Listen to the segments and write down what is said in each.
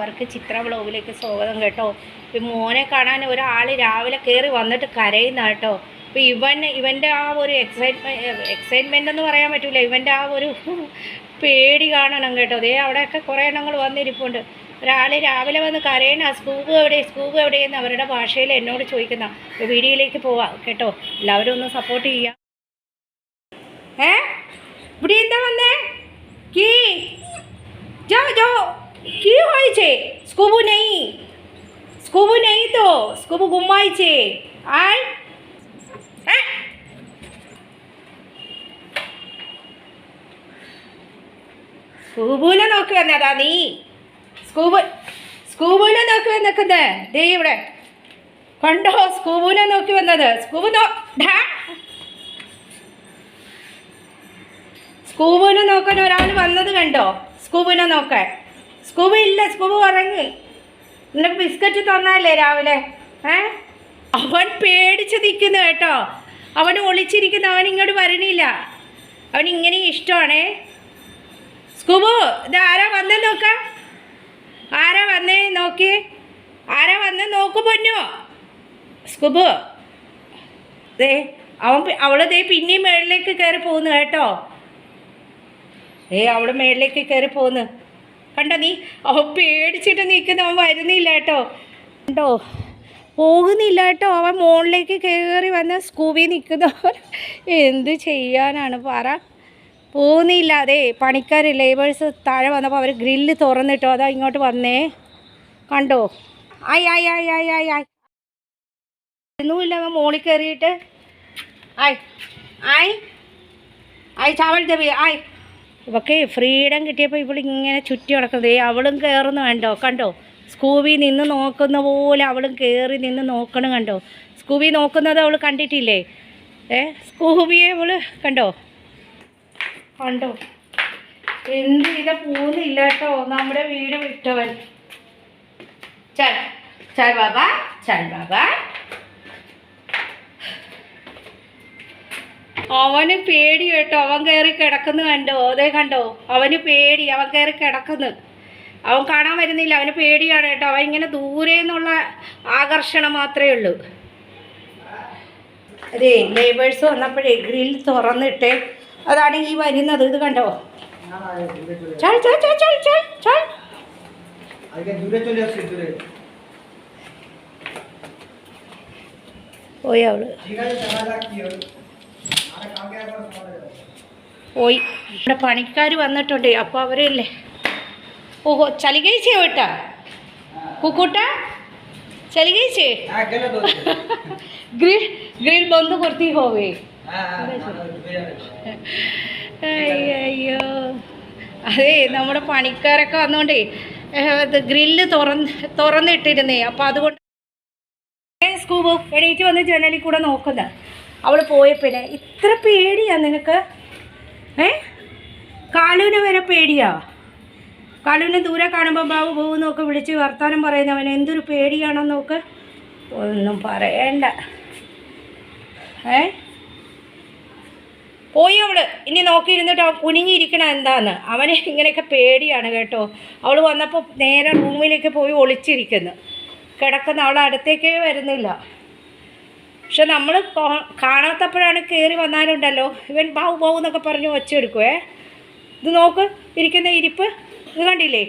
അവർക്ക് ചിത്ര വ്ളോഗിലേക്ക് സ്വാഗതം കേട്ടോ. മോനെ കാണാൻ ഒരാൾ രാവിലെ കയറി വന്നിട്ട് കരയുന്ന കേട്ടോ. ഇപ്പം ഇവൻ ഇവന്റെ ആ ഒരു എക്സൈറ്റ്മെന്റ് എക്സൈറ്റ്മെന്റ് എന്ന് പറയാൻ പറ്റില്ല ഇവന്റെ ആ ഒരു പേടി കാണണം കേട്ടോ. അതേ അവിടെയൊക്കെ കുറേ എണ്ണങ്ങൾ വന്നിരിപ്പുണ്ട്. ഒരാൾ രാവിലെ വന്ന് കരയണ സ്കൂബ് എവിടെ സ്കൂബ് എവിടെയെന്ന് അവരുടെ ഭാഷയിൽ എന്നോട് ചോദിക്കുന്ന വീഡിയോയിലേക്ക് പോവാം കേട്ടോ. എല്ലാവരും ഒന്ന് സപ്പോർട്ട് ചെയ്യാം. ഏ? ഇവിടെ എന്താ വന്നേ? കീ? ജോ ജോ. কি হয়েছে স্কুবু নেই স্কুবু নেই তো স্কুবু ঘুমাইছে আর হ্যাঁ സ്കൂബുവിനെ നോക്കി വന്നതാ നീ സ്കൂബ് സ്കൂബുവിനെ നോക്കി വന്നിക്കുന്നത് ദേ ഇവിടെ കണ്ടോ സ്കൂബുവിനെ നോക്കി വന്നത് സ്കൂബ് നോ ഡാ സ്കൂബുവിനെ നോക്കാൻ ഒരാൾ വന്നത് കണ്ടോ സ്കൂബുവിനെ നോക്കാൻ സ്കൂബ് ഇല്ല സ്കൂബ് ഉറങ്ങി. നിനക്ക് ബിസ്ക്കറ്റ് തന്നല്ലേ രാവിലെ. ഏ? അവൻ പേടിച്ച് നിൽക്കുന്നു കേട്ടോ. അവൻ ഒളിച്ചിരിക്കുന്നു അവൻ ഇങ്ങോട്ട് വരണില്ല. അവൻ ഇങ്ങനെ ഇഷ്ടമാണേ. സ്കൂബു ഇത് ആരാ വന്നേ നോക്ക. ആരാ വന്നേ നോക്കി. ആരാ വന്ന് നോക്കു പൊന്നു. സ്കൂബു ദേ അവൻ അവൾ ദേ പിന്നെയും മേളിലേക്ക് കയറി പോകുന്നു കേട്ടോ. ഏ അവിടെ മേളിലേക്ക് കയറി പോന്ന് കണ്ട നീ? ഓ പേടിച്ചിട്ട് നിൽക്കുന്ന അവൻ വരുന്നില്ല കേട്ടോ. കണ്ടോ? പോകുന്നില്ല കേട്ടോ. അവൻ മുകളിലേക്ക് കയറി വന്ന സ്കൂബി നിൽക്കുന്ന എന്ത് ചെയ്യാനാണ്? പറ. പോകുന്നില്ല. അതെ പണിക്കാർ ലേബേഴ്സ് താഴെ വന്നപ്പോൾ അവർ ഗ്രില്ല് തുറന്നിട്ടോ അതാ ഇങ്ങോട്ട് വന്നേ. കണ്ടോ? ആയി ആയി ആയി ആയി ആയി ആയി. ഒന്നുമില്ല അവൻ മുകളിൽ കയറിയിട്ട്. ആയി ആയി. ആയി ചാവൽ ദേവി ആയി. ഇവക്ക് ഫ്രീഡം കിട്ടിയപ്പോൾ ഇവൾ ഇങ്ങനെ ചുറ്റി നടക്കുന്നത്. അവളും കയറുന്നു കണ്ടോ? കണ്ടോ? സ്കൂബി നിന്ന് നോക്കുന്ന പോലെ അവളും കയറി നിന്ന് നോക്കണം കണ്ടോ? സ്കൂബി നോക്കുന്നത് അവൾ കണ്ടിട്ടില്ലേ? ഏ? സ്കൂബിയെ അവൾ കണ്ടോ? കണ്ടോ? എന്ത് ചെയ്ത പോകുന്നില്ല കേട്ടോ. നമ്മുടെ വീട് വിട്ടവൻ. ചൽ ചൽ ബാബ ചൽ ബാബ. അവന് പേടി കേട്ടോ. അവൻ കയറി കിടക്കുന്നു കണ്ടോ? അതേ കണ്ടോ? അവന് പേടി. അവൻ കയറി കിടക്കുന്നു. അവൻ കാണാൻ വരുന്നില്ല. അവന് പേടിയാണ് കേട്ടോ. അവൻ ഇങ്ങനെ ദൂരെ നിന്നുള്ള ആകർഷണം മാത്രമേ ഉള്ളൂ. അതെ ലേബേഴ്സ് വന്നപ്പോഴേ ഗ്രിൽ തുറന്നിട്ട് അതാണ് ഈ വരുന്നത്. ഇത് കണ്ടോ? പോയാവൾ പോയി. ഇവിടെ പണിക്കാർ വന്നിട്ടുണ്ട്. അപ്പൊ അവരല്ലേ? ഓഹോ ചലികേച്ചേ കേട്ടാ കുക്കൂട്ട? ചലികേച്ചേ ഗ്രിൽ ग्रिल बंद करती होवे അയ്യോ അതെ നമ്മുടെ പണിക്കാരൊക്കെ വന്നുകൊണ്ടേ ഗ്രില്ല് തുറന്ന് തുറന്നിട്ടിരുന്നേ. അപ്പൊ അതുകൊണ്ട് സ്കൂബ് എണീറ്റ് വന്ന് ജനലിൽ കൂടെ നോക്കുന്നത് അവൾ പിന്നെ ഇത്ര പേടിയാ നിനക്ക്? ഏ? കാലുവിനെ വരെ പേടിയാ? കാലുവിനെ ദൂരെ കാണുമ്പോൾ ബാബു പോകുന്നൊക്കെ നോക്ക് വിളിച്ച് വർത്താനം പറയുന്നവൻ എന്തൊരു പേടിയാണെന്ന് നോക്ക്. ഒന്നും പറയണ്ട. ഏ? പോയി അവൾ. ഇനി നോക്കിയിരുന്നിട്ട് അവൻ കുനിഞ്ഞിരിക്കണ എന്താന്ന്. അവനെ ഇങ്ങനെയൊക്കെ പേടിയാണ് കേട്ടോ. അവൾ വന്നപ്പോൾ നേരെ റൂമിലേക്ക് പോയി ഒളിച്ചിരിക്കുന്നു. കിടക്കുന്ന അവൾ അടുത്തേക്കേ വരുന്നില്ല. പക്ഷെ നമ്മൾ കാണാത്തപ്പോഴാണ് കയറി വന്നാലുണ്ടല്ലോ. ഇവൻ ബാവു ബാവു എന്നൊക്കെ പറഞ്ഞ് ഒച്ചെടുക്കുവേ ഇത് നോക്ക് ഇരിക്കുന്ന ഇരിപ്പ്. ഇത് കണ്ടില്ലേ?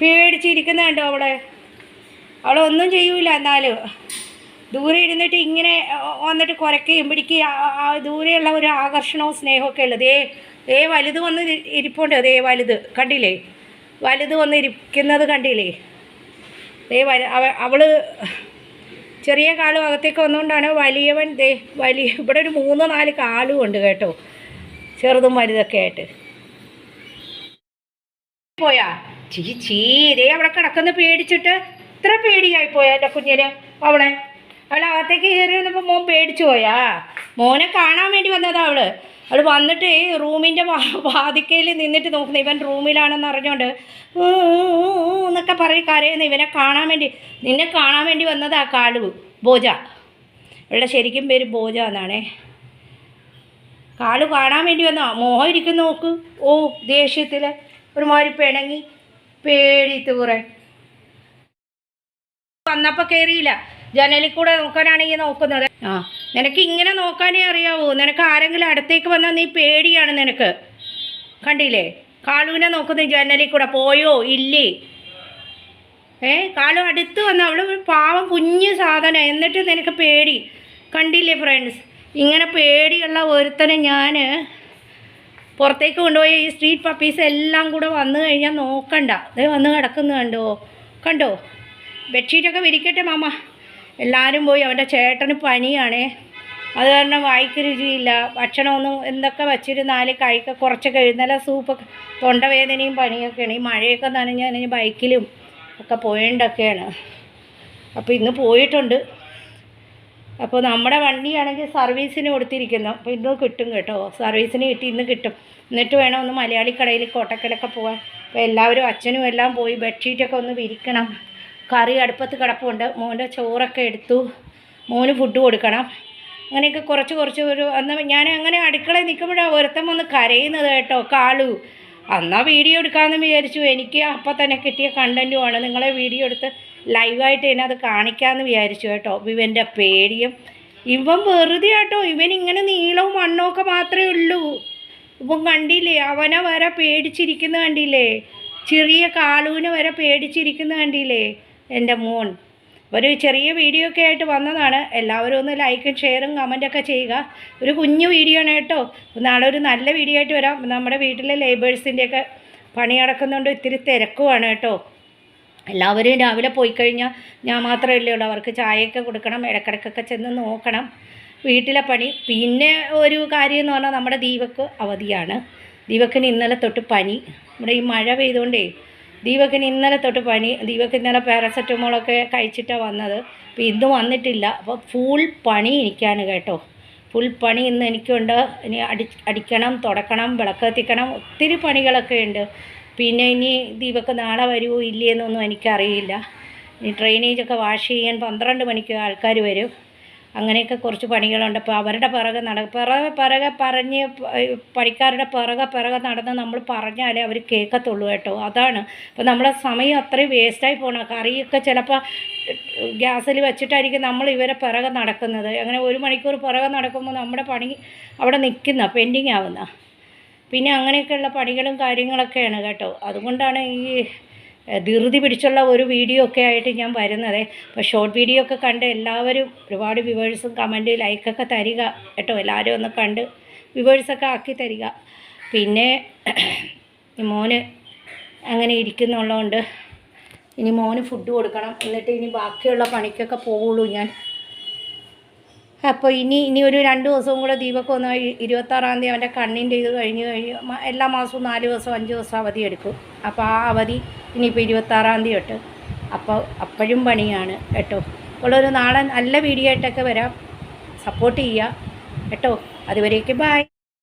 പേടിച്ചിരിക്കുന്ന കണ്ടോ അവളെ? ഒന്നും ചെയ്യൂല എന്നാലും. ദൂരെ ഇരുന്നിട്ട് ഇങ്ങനെ വന്നിട്ട് കുരക്കുകയും പിടിക്കുകയും ദൂരെയുള്ള ഒരു ആകർഷണവും സ്നേഹമൊക്കെ ഉള്ളത്. ഏ ഏ വലുത് വന്ന് ഇരി- ഇരിപ്പുണ്ട്. അതേ വലുത്. കണ്ടില്ലേ? വലുത് വന്ന് ഇരിക്കുന്നത് കണ്ടില്ലേ? ഏ വല അവ- അവൾ ചെറിയ കാലും അകത്തേക്ക് വന്നുകൊണ്ടാണ് വലിയവൻ ദേ വലിയ ഇവിടെ ഒരു മൂന്ന് നാല് കാലും ഉണ്ട് കേട്ടോ. ചെറുതും വലുതൊക്കെ ആയിട്ട്. പോയാ? ചീ ചീ അവിടെ കിടക്കുന്ന പേടിച്ചിട്ട്. ഇത്ര പേടിയായി പോയാ എന്റെ കുഞ്ഞിന് അവളെ. അവളെ അകത്തേക്ക് കയറി വന്നപ്പോൾ മോൻ പേടിച്ചു പോയാ? മോനെ കാണാൻ വേണ്ടി വന്നതാ അവൾ. അവൾ വന്നിട്ട് ഈ റൂമിന്റെ വാതിക്കയിൽ നിന്നിട്ട് നോക്കുന്നു. ഇവൻ റൂമിലാണെന്ന് അറിഞ്ഞോണ്ട് എന്നൊക്കെ പറയും കരയുന്നു. ഇവനെ കാണാൻ വേണ്ടി നിന്നെ കാണാൻ വേണ്ടി വന്നതാ കാളു ബോജ. ഇവിടെ ശരിക്കും പേര് ബോജ എന്നാണേ. കാളു കാണാൻ വേണ്ടി വന്നോ മോഹം ഇരിക്കുന്നു നോക്ക്. ഓ ദേഷ്യത്തിൽ ഒരുമാതിരി പിണങ്ങി പേടി കുറെ. വന്നപ്പോൾ കയറിയില്ല ജനലിൽ കൂടെ നോക്കാനാണ് നോക്കാനാണെങ്കിൽ നോക്കുന്നത്. ആ. നിനക്ക് ഇങ്ങനെ നോക്കാനേ അറിയാവൂ. നിനക്ക് ആരെങ്കിലും അടുത്തേക്ക് വന്നാൽ നീ പേടിയാണ് നിനക്ക്. കണ്ടില്ലേ? കാളുവിനെ നോക്കുന്നു ജനലിൽ കൂടെ പോയോ? ഇല്ലേ? ഏ? കാലു അടുത്ത് വന്ന അവൾ പാവം കുഞ്ഞു സാധനം. എന്നിട്ട് നിനക്ക് പേടി. കണ്ടില്ലേ ഫ്രണ്ട്സ് ഇങ്ങനെ പേടിയുള്ള ഒരുത്തനെ ഞാൻ പുറത്തേക്ക് കൊണ്ടുപോയി ഈ സ്ട്രീറ്റ് പപ്പീസ് എല്ലാം കൂടെ വന്നു കഴിഞ്ഞാൽ നോക്കണ്ട. അതേ വന്ന് കിടക്കുന്നു കണ്ടോ? കണ്ടോ? ബെഡ്ഷീറ്റൊക്കെ വിരിക്കട്ടെ മാമ. എല്ലാവരും പോയി അവന്റെ ചേട്ടന് പനിയാണേ. അത് കാരണം വായിക്ക് രുചിയില്ല. ഭക്ഷണമൊന്നും എന്തൊക്കെ വച്ചിരുന്നാലും കഴിക്ക കുറച്ചൊക്കെ ഇന്നലെ സൂപ്പൊക്കെ തൊണ്ടവേദനയും പനിയൊക്കെയാണ്. ഈ മഴയൊക്കെ നനഞ്ഞ് നനഞ്ഞ് ബൈക്കിലും ഒക്കെ പോയേണ്ടൊക്കെയാണ്. അപ്പോൾ ഇന്ന് പോയിട്ടുണ്ട്. അപ്പോൾ നമ്മുടെ വണ്ടിയാണെങ്കിൽ സർവീസിന് കൊടുത്തിരിക്കുന്നു. അപ്പോൾ ഇന്ന് കിട്ടും കേട്ടോ. സർവീസിന് കിട്ടി ഇന്ന് കിട്ടും. എന്നിട്ട് വേണം ഒന്ന് മലയാളി കടയിൽ കോട്ടക്കലൊക്കെ പോകാൻ അപ്പോൾ എല്ലാവരും അച്ഛനും എല്ലാം പോയി ബെഡ്ഷീറ്റൊക്കെ ഒന്ന് വിരിക്കണം. കറി അടുപ്പത്ത് കിടപ്പുണ്ട്. മോന്റെ ചോറൊക്കെ എടുത്തു. മോന് ഫുഡ് കൊടുക്കണം. അങ്ങനെയൊക്കെ കുറച്ച് കുറച്ച് ഒരു അന്ന് ഞാൻ അങ്ങനെ അടുക്കളയിൽ നിൽക്കുമ്പോഴാണ് ഒരുത്തം വന്ന് കരയുന്നത് കേട്ടോ കാളു അന്നാ വീഡിയോ എടുക്കാമെന്ന് വിചാരിച്ചു. എനിക്ക് അപ്പം തന്നെ കിട്ടിയ കണ്ടന്റുമാണ് നിങ്ങളെ വീഡിയോ എടുത്ത് ലൈവായിട്ട് തന്നെ അത് കാണിക്കാമെന്ന് വിചാരിച്ചു കേട്ടോ. ഇവന്റെ പേടിയും. ഇവൻ വെറുതെ കേട്ടോ ഇവൻ ഇങ്ങനെ നീളവും മണ്ണൊക്കെ മാത്രമേ ഉള്ളൂ. ഇപ്പം കണ്ടില്ലേ? അവനെ വരെ പേടിച്ചിരിക്കുന്ന കണ്ടില്ലേ? ചെറിയ കാളുവിനെ വരെ പേടിച്ചിരിക്കുന്ന കണ്ടില്ലേ? എന്റെ മോൻ. ഒരു ചെറിയ വീഡിയോ ഒക്കെ ആയിട്ട് വന്നതാണ്. എല്ലാവരും ഒന്ന് ലൈക്കും ഷെയറും കമന്റൊക്കെ ചെയ്യുക. ഒരു കുഞ്ഞു വീഡിയോ ആണ് കേട്ടോ. നാളെ ഒരു നല്ല വീഡിയോ ആയിട്ട് വരാം. നമ്മുടെ വീട്ടിലെ ലേബേഴ്സിന്റെയൊക്കെ പണി നടക്കുന്നുണ്ട് ഇത്തിരി തിരക്കുവാണ് കേട്ടോ. എല്ലാവരും രാവിലെ പോയി കഴിഞ്ഞാൽ ഞാൻ മാത്രമേ ഉള്ളൂ അവർക്ക് ചായയൊക്കെ കൊടുക്കണം. ഇടക്കിടക്കൊക്കെ ചെന്ന് നോക്കണം. വീട്ടിലെ പണി. പിന്നെ ഒരു കാര്യം എന്ന് പറഞ്ഞാൽ നമ്മുടെ ദീപക്ക് അവധിയാണ്. ദീപക്കിന് ഇന്നലെ തൊട്ട് പനി. ഇവിടെ ഈ മഴ പെയ്തുകൊണ്ടേ ദീപക്കിന് ഇന്നലെ തൊട്ട് പനി. ദീപക്ക് ഇന്നലെ പാരസെറ്റമോളൊക്കെ കഴിച്ചിട്ടാണ് വന്നത്. അപ്പോൾ ഇന്ന് വന്നിട്ടില്ല. അപ്പോൾ ഫുൾ പണി എനിക്കാണ് കേട്ടോ. ഫുൾ പണി ഇന്ന് എനിക്കുണ്ട്. ഇനി അടി അടിക്കണം തുടക്കണം വിളക്ക് കത്തിക്കണം ഒത്തിരി പണികളൊക്കെ ഉണ്ട്. പിന്നെ ഇനി ദീപക്ക് നാളെ വരുമോ ഇല്ലയെന്നൊന്നും എനിക്കറിയില്ല. ഇനി ഡ്രെയിനേജൊക്കെ വാഷ് ചെയ്യാൻ പന്ത്രണ്ട് മണിക്ക് ആൾക്കാർ വരും. അങ്ങനെയൊക്കെ കുറച്ച് പണികളുണ്ട്. അപ്പോൾ അവരുടെ പിറകെ നട പിറകെ പിറകെ പറഞ്ഞ് പണിക്കാരുടെ പിറകെ പിറകെ നടന്ന് നമ്മൾ പറഞ്ഞാലേ അവർ കേൾക്കത്തുള്ളൂ കേട്ടോ. അതാണ്. അപ്പോൾ നമ്മളെ സമയം അത്രയും വേസ്റ്റായി പോകണം കറിയൊക്കെ ചിലപ്പോൾ ഗ്യാസിൽ വെച്ചിട്ടായിരിക്കും നമ്മൾ ഇവരെ പിറകെ നടക്കുന്നത്. അങ്ങനെ ഒരു മണിക്കൂർ പിറകെ നടക്കുമ്പോൾ നമ്മുടെ പണി അവിടെ നിൽക്കുന്ന പെൻഡിങ് ആവുന്ന. പിന്നെ അങ്ങനെയൊക്കെയുള്ള പണികളും കാര്യങ്ങളൊക്കെയാണ് കേട്ടോ. അതുകൊണ്ടാണ് ഈ ധൃതി പിടിച്ചുള്ള ഒരു വീഡിയോ ഒക്കെ ആയിട്ട് ഞാൻ വരുന്നത്. അപ്പോൾ ഷോർട്ട് വീഡിയോ ഒക്കെ കണ്ട് എല്ലാവരും ഒരുപാട് വ്യൂവേഴ്സും കമന്റ് ലൈക്കൊക്കെ തരിക കേട്ടോ. എല്ലാവരും ഒന്ന് കണ്ട് വ്യൂവേഴ്സൊക്കെ ആക്കി തരിക. പിന്നെ മോന് അങ്ങനെ ഇരിക്കുന്നുള്ളതുകൊണ്ട് ഇനി മോന് ഫുഡ് കൊടുക്കണം. എന്നിട്ട് ഇനി ബാക്കിയുള്ള പണിക്കൊക്കെ പോവുള്ളൂ ഞാൻ. അപ്പോൾ ഇനി ഇനി ഒരു രണ്ട് ദിവസവും കൂടെ ദീപക്ക് വന്ന് ഇ- ഇരുപത്താറാം തീയതി അവന്റെ കണ്ണിന്റെ ഇത് കഴിഞ്ഞ് കഴിഞ്ഞ് എല്ലാ മാസവും നാല് ദിവസം അഞ്ച് ദിവസം അവധി എടുക്കും. അപ്പോൾ ആ അവധി ഇനിയിപ്പോൾ ഇരുപത്താറാം തീയതി തൊട്ട്. അപ്പോൾ അപ്പോഴും പണിയാണ് കേട്ടോ. ഒരു നാളെ നല്ല വീഡിയോ ആയിട്ടൊക്കെ വരാം. സപ്പോർട്ട് ചെയ്യുക. കേട്ടോ. അതുവരേക്ക് ബായ്